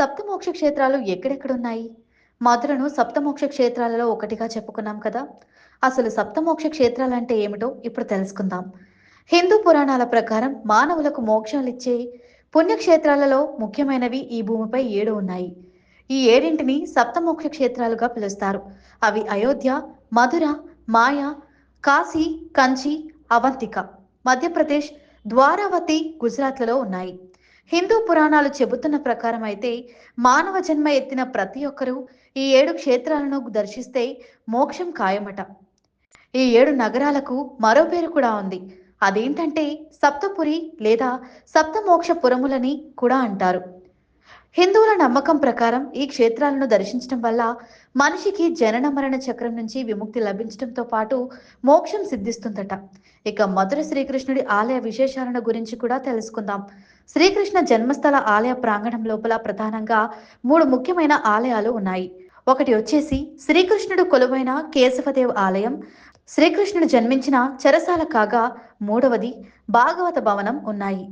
సప్తమోక్ష క్షేత్రాలు ఎక్కడెక్కడున్నాయి? మధురను సప్తమోక్ష క్షేత్రాలలో ఒకటిగా చెప్పుకున్నాం కదా. అసలు సప్తమోక్ష క్షేత్రాలంటే ఏమిటో ఇప్పుడు తెలుసుకుందాం. హిందూ పురాణాల ప్రకారం మానవులకు మోక్షాలిచ్చే పుణ్యక్షేత్రాలలో ముఖ్యమైనవి ఈ భూమిపై ఏడు ఉన్నాయి. ఈ ఏడింటిని సప్తమోక్ష క్షేత్రాలుగా పిలుస్తారు. అవి అయోధ్య మధుర మాయ కాశీ కంచి అవంతిక మధ్యప్రదేశ్ ద్వారావతి గుజరాత్లలో ఉన్నాయి. హిందూ పురాణాలు చెబుతున్న ప్రకారం అయితే మానవ జన్మ ఎత్తిన ప్రతి ఒక్కరూ ఈ ఏడు క్షేత్రాలను దర్శిస్తే మోక్షం ఖాయమట. ఈ ఏడు నగరాలకు మరో పేరు కూడా ఉంది. అదేంటంటే సప్తపురి లేదా సప్తమోక్షపురములని కూడా అంటారు. హిందువుల నమ్మకం ప్రకారం ఈ క్షేత్రాలను దర్శించడం వల్ల మనిషికి జనన మరణ చక్రం నుంచి విముక్తి లభించడంతో పాటు మోక్షం సిద్ధిస్తుందట. ఇక మధుర శ్రీకృష్ణుడి ఆలయ విశేషాలను గురించి కూడా తెలుసుకుందాం. శ్రీకృష్ణ జన్మస్థల ఆలయ ప్రాంగణం లోపల ప్రధానంగా మూడు ముఖ్యమైన ఆలయాలు ఉన్నాయి. ఒకటి వచ్చేసి శ్రీకృష్ణుడు కొలువైన కేశవదేవ్ ఆలయం. శ్రీకృష్ణుడు జన్మించిన చెరసాల కాగా మూడవది భాగవత భవనం ఉన్నాయి.